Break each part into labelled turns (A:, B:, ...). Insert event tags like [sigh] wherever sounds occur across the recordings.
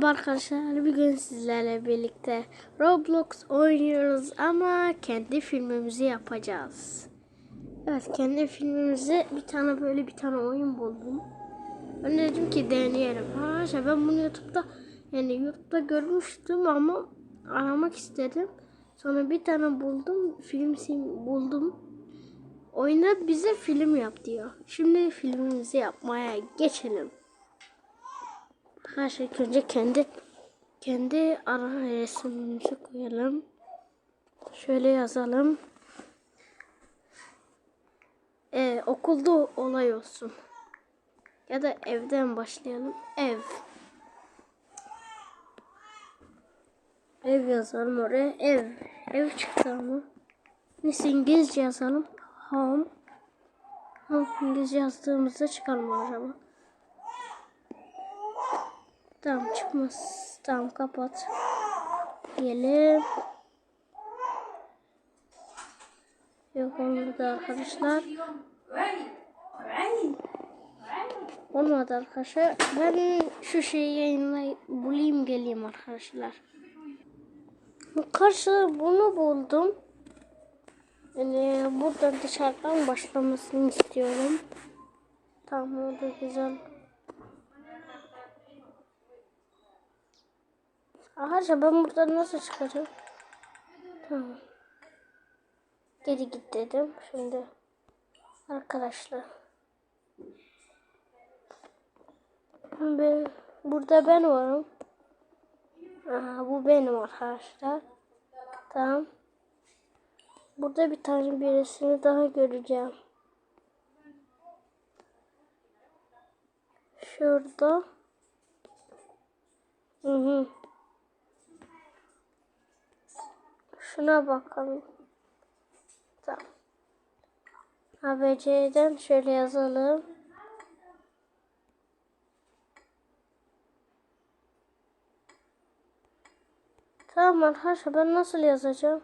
A: Merhaba Arkadaşlar bugün sizlerle birlikte Roblox oynuyoruz ama kendi filmimizi yapacağız. Evet kendi filmimizi bir tane böyle bir tane oyun buldum. Ben de dedim ki deneyelim. Arkadaşlar ben bunu YouTube'da yani YouTube'da görmüştüm ama aramak istedim. Sonra bir tane buldum film sim buldum. Oyunda bize film yap diyor. Şimdi filmimizi yapmaya geçelim. Her şey önce kendi kendi ara resmimizi koyalım. Şöyle yazalım. Ee, okulda olay olsun. Ya da evden başlayalım. Ev. Ev yazalım oraya. Ev. Ev çıktı ama. Neyse İngilizce yazalım. Home. Home İngilizce yazdığımızda çıkar mı acaba? Tamam çıkmaz. Tamam kapat. Diyelim. Yok olmadı arkadaşlar. Olmadı arkadaşlar. Ben şu şeyi yayınlayıp bulayım geleyim arkadaşlar. Karşı bunu buldum. Yani buradan dışarıdan başlamasını istiyorum. Tamam o da güzel. Arkadaşlar ben buradan nasıl çıkacağım? Tamam. Geri git dedim. Şimdi arkadaşlar. Ben, burada ben varım. Aha, bu benim arkadaşlar. Tamam. Burada bir tane birisini daha göreceğim. Şurada. Hı hı. Şuna bakalım. Tamam. ABC'den şöyle yazalım. Tamam arkadaşlar ben nasıl yazacağım?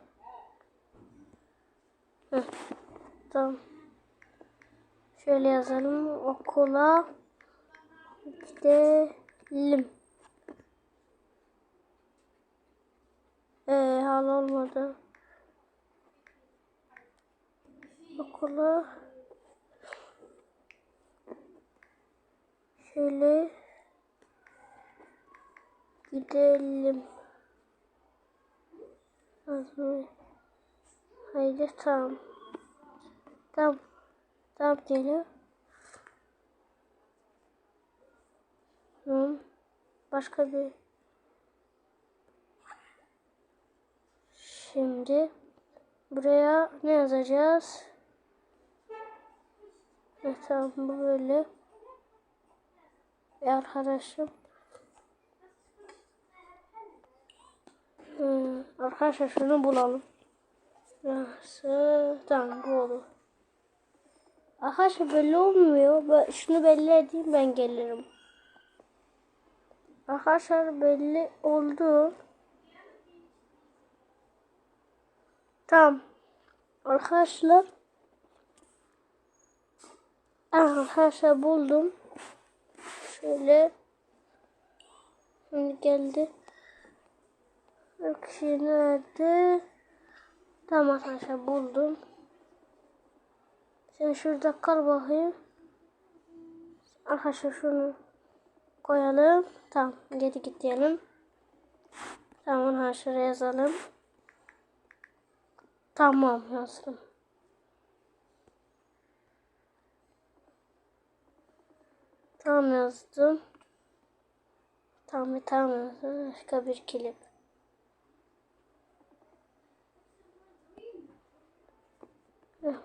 A: Heh. Tamam. Şöyle yazalım. Okula gidelim. Ee, hal olmadı. Okula şöyle gidelim. Azmi. Haydi tamam. Tamam. Tamam geliyor. Tamam. Başka bir Şimdi buraya ne yazacağız? Evet, tamam bu böyle. Ve arkadaşım. Hmm, arkadaşlar şunu bulalım. Nasıl? Tamam bu olur. Arkadaşlar belli olmuyor. Ben şunu belli edeyim ben gelirim. Arkadaşlar belli oldu. Tamam. Arkadaşlar. Arkadaşlar buldum. Şöyle. Geldi. Şey nerede? Tamam arkadaşlar buldum. Şimdi şurada kal bakayım. Arkadaşlar şunu koyalım. Tamam geri git diyelim. Tamam arkadaşlar yazalım. Tamam yazdım. Tamam yazdım. Tamam tamam yazdım. Başka bir kilim.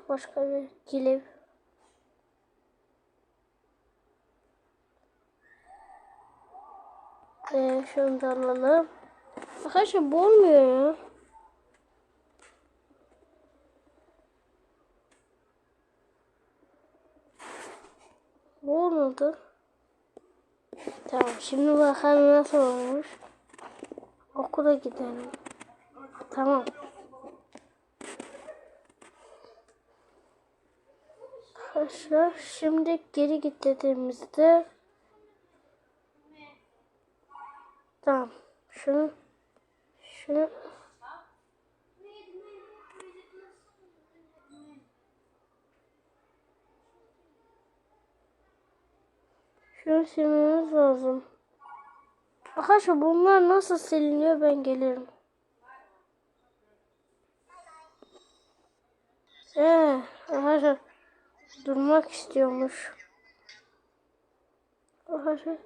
A: Başka bir kilim. Ee, şunu da alalım. Arkadaşlar bu olmuyor ya. Bu olmadı. Tamam şimdi bakalım nasıl olmuş. Okula gidelim. Tamam. Arkadaşlar. Şimdi geri git dediğimizde tamam. Şunu şunu. Şunu silmemiz lazım. Arkadaşlar bunlar nasıl siliniyor? Ben gelirim. Ee, arkadaşlar durmak istiyormuş. [laughs] Arkadaşlar.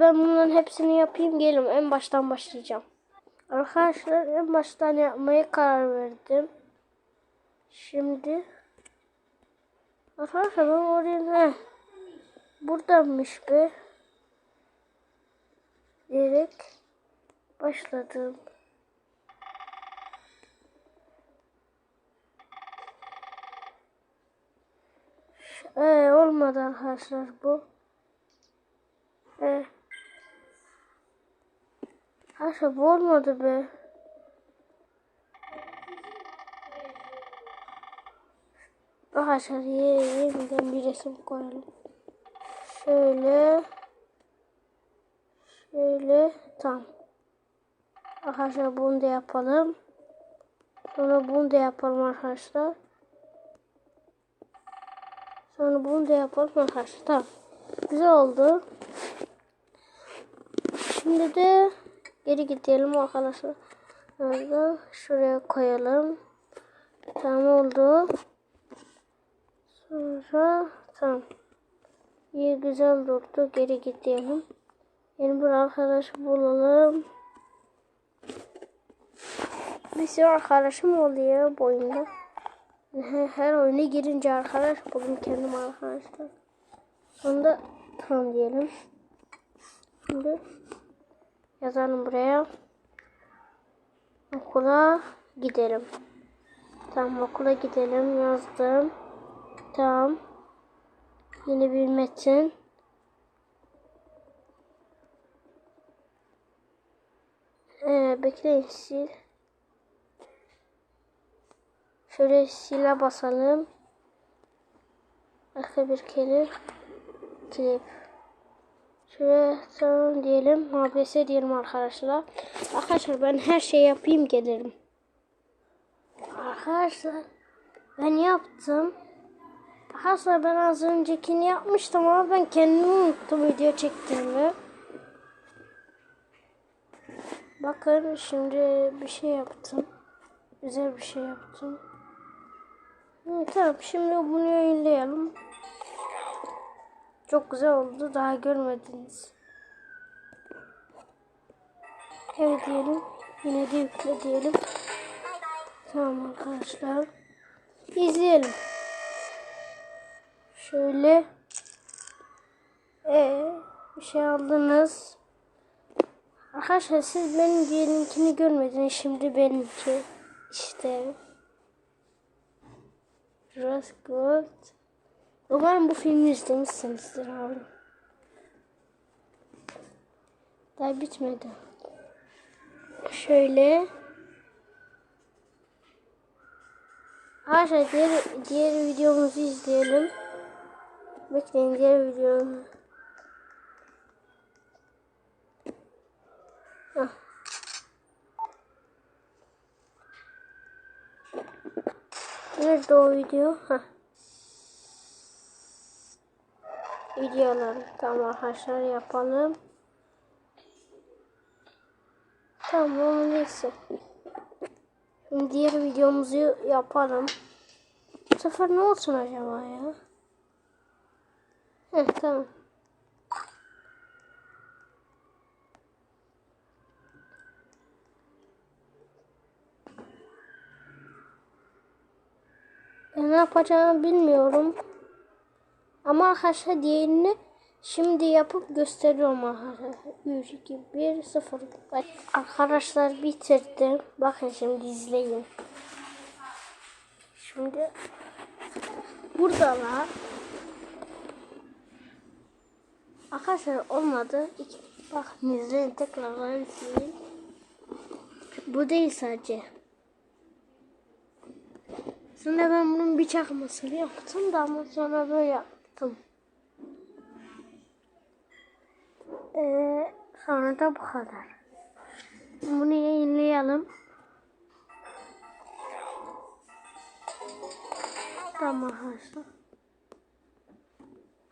A: Ben bunların hepsini yapayım gelin en baştan başlayacağım. Arkadaşlar en baştan yapmaya karar verdim. Şimdi Arkadaşlar ben oraya heh, buradanmış be. Diyerek başladım. Ee, olmadı arkadaşlar bu. Ee, arkadaşlar bu olmadı be. Arkadaşlar yeniden bir resim koyalım. Şöyle. Şöyle. Tamam. Arkadaşlar bunu da yapalım. Sonra bunu da yapalım arkadaşlar. Sonra bunu da yapalım arkadaşlar. Tamam. Güzel oldu. Şimdi de geri gidelim arkadaşlar. Burada şuraya koyalım. Tamam oldu. Sonra tamam. İyi güzel durdu. Geri gidelim. Yeni bir arkadaş bulalım. Bir sürü arkadaşım oluyor bu oyunda. Her, oyuna girince arkadaş buldum kendim arkadaşlar. Sonunda tamam diyelim. Şimdi yazalım buraya. Okula gidelim. Tamam okula gidelim yazdım. Tamam. Yeni bir metin. Ee, bekleyin sil. Şöyle sile basalım. Arka bir kelip. Klip. Şöyle tamam diyelim. ABS diyelim arkadaşlar. Arkadaşlar ben her şey yapayım gelirim. Arkadaşlar ben yaptım. Arkadaşlar ben az öncekini yapmıştım ama ben kendimi unuttum video çektiğimi. Bakın şimdi bir şey yaptım. Güzel bir şey yaptım. Tamam şimdi bunu yayınlayalım. Çok güzel oldu. Daha görmediniz. Evet diyelim. Yine de yükle diyelim. Tamam arkadaşlar. İzleyelim. Şöyle. Ee, bir şey aldınız. Arkadaşlar siz benim diğerinkini görmediniz. Şimdi benimki. İşte. Roscoe. Umarım bu filmi izlemişsinizdir abi. Daha bitmedi. Şöyle. Arkadaşlar diğer, diğer videomuzu izleyelim. Bekleyin diğer videomu. Hah. Nerede o video? Hah. Videoları tamam arkadaşlar yapalım. Tamam neyse. Şimdi diğer videomuzu yapalım. Bu sefer ne olsun acaba ya? Heh tamam. Ne yapacağımı bilmiyorum. Ama arkadaşlar diğerini şimdi yapıp gösteriyorum arkadaşlar. 3, 2, 1, 0. Arkadaşlar bitirdim. Bakın şimdi izleyin. Şimdi buradalar. Arkadaşlar olmadı. İki, bakın izleyin tekrardan izleyin. Bu değil sadece. Aslında ben bunun bir çakmasını yaptım da ama sonra böyle yaptım. Ee, sonra da bu kadar. Bunu yayınlayalım. Tamam arkadaşlar.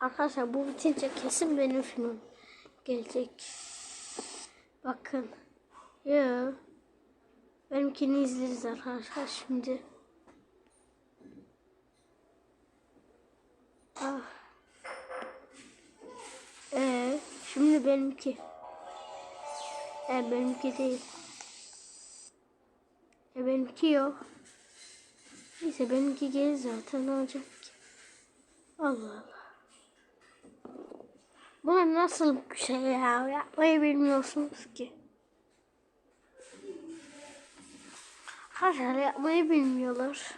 A: Arkadaşlar bu bitince kesin benim filmim gelecek. Bakın. Ya. Benimkini izleriz arkadaşlar şimdi. Ah. Ee, şimdi benimki. E benimki değil. E benimki yok. Neyse benimki gelir zaten olacak ki? Allah Allah. Bu nasıl bir şey ya? Yapmayı bilmiyorsunuz ki. Arkadaşlar yapmayı bilmiyorlar.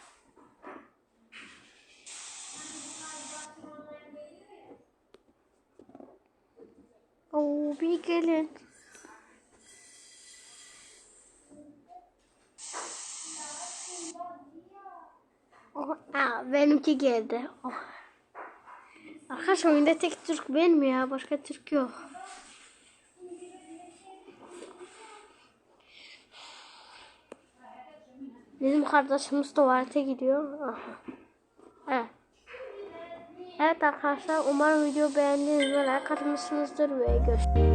A: Oo bir gelin. Oh, aa, benimki geldi. Oh. Arkadaşlar oyunda tek Türk benim ya. Başka Türk yok. Bizim kardeşimiz tuvalete gidiyor. Aha. Evet. Arkadaşlar umarım video beğendiğiniz ve like atmışsınızdır ve görüşürüz.